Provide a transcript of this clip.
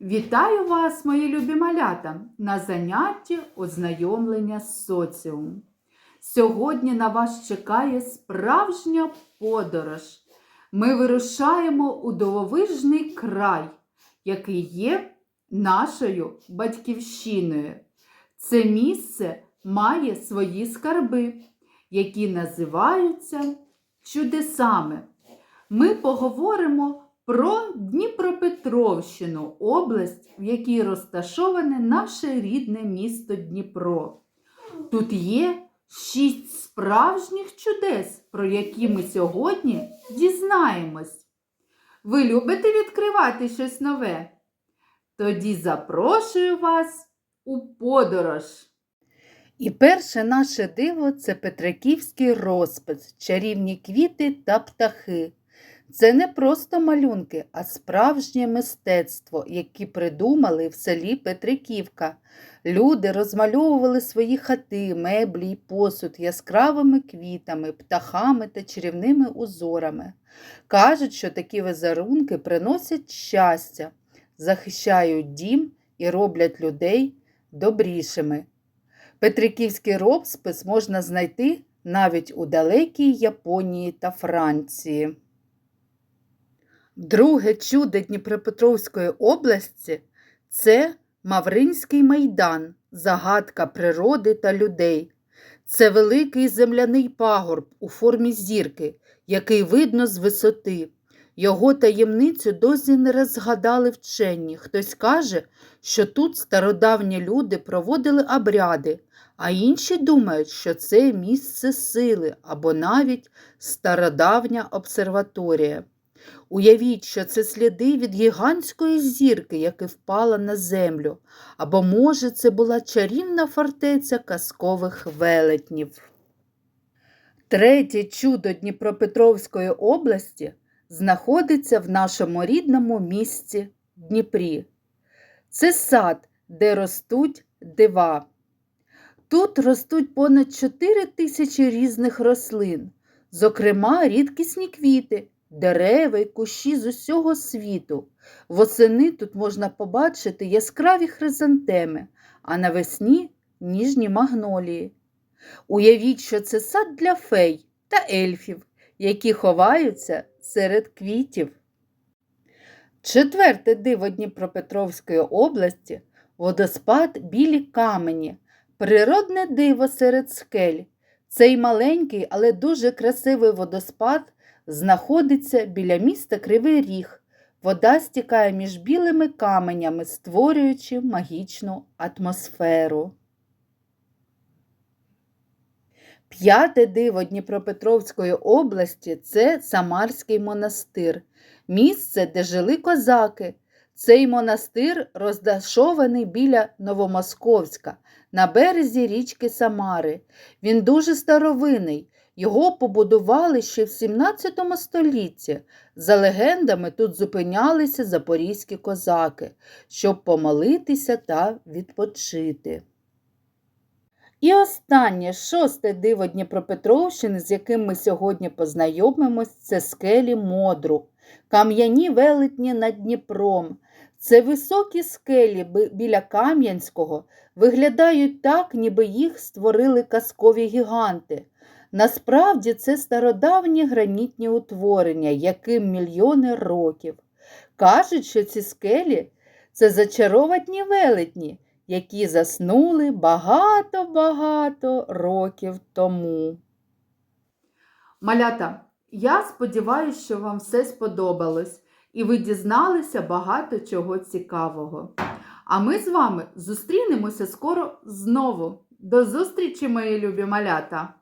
Вітаю вас, мої любі малята, на занятті ознайомлення з соціумом. Сьогодні на вас чекає справжня подорож. Ми вирушаємо у дивовижний край, який є нашою батьківщиною. Це місце має свої скарби, які називаються чудесами. Ми поговоримо про Дніпропетровщину, область, в якій розташоване наше рідне місто Дніпро. Тут є шість справжніх чудес, про які ми сьогодні дізнаємось. Ви любите відкривати щось нове? Тоді запрошую вас у подорож. І перше наше диво це Петриківський розпис, чарівні квіти та птахи. Це не просто малюнки, а справжнє мистецтво, які придумали в селі Петриківка. Люди розмальовували свої хати, меблі й посуд яскравими квітами, птахами та чарівними узорами. Кажуть, що такі візерунки приносять щастя, захищають дім і роблять людей добрішими. Петриківський розпис можна знайти навіть у далекій Японії та Франції. Друге чудо Дніпропетровської області це Мавринський майдан, загадка природи та людей. Це великий земляний пагорб у формі зірки, який видно з висоти. Його таємницю досі не розгадали вчені. Хтось каже, що тут стародавні люди проводили обряди, а інші думають, що це місце сили або навіть стародавня обсерваторія. Уявіть, що це сліди від гігантської зірки, яка впала на землю, або, може, це була чарівна фортеця казкових велетнів. Третє чудо Дніпропетровської області знаходиться в нашому рідному місті Дніпрі. Це сад, де ростуть дива. Тут ростуть понад 4 тисячі різних рослин, зокрема рідкісні квіти, дерева й кущі з усього світу. Восени тут можна побачити яскраві хризантеми, а навесні ніжні магнолії. Уявіть, що це сад для фей та ельфів, які ховаються серед квітів. Четверте диво Дніпропетровської області водоспад білі камені, природне диво серед скель. Цей маленький, але дуже красивий водоспад знаходиться біля міста Кривий Ріг. Вода стікає між білими каменями, створюючи магічну атмосферу. П'яте диво Дніпропетровської області це Самарський монастир, місце, де жили козаки. Цей монастир розташований біля Новомосковська на березі річки Самари. Він дуже старовинний. Його побудували ще в 17 столітті. За легендами, тут зупинялися запорізькі козаки, щоб помолитися та відпочити. І останнє шосте диво Дніпропетровщини, з яким ми сьогодні познайомимось, це скелі Модру, кам'яні велетні над Дніпром. Це високі скелі біля Кам'янського виглядають так, ніби їх створили казкові гіганти. Насправді це стародавні гранітні утворення, яким мільйони років. Кажуть, що ці скелі це зачаровані велетні, які заснули багато-багато років тому. Малята, я сподіваюся, що вам все сподобалось і ви дізналися багато чого цікавого. А ми з вами зустрінемося скоро знову. До зустрічі, мої любі малята!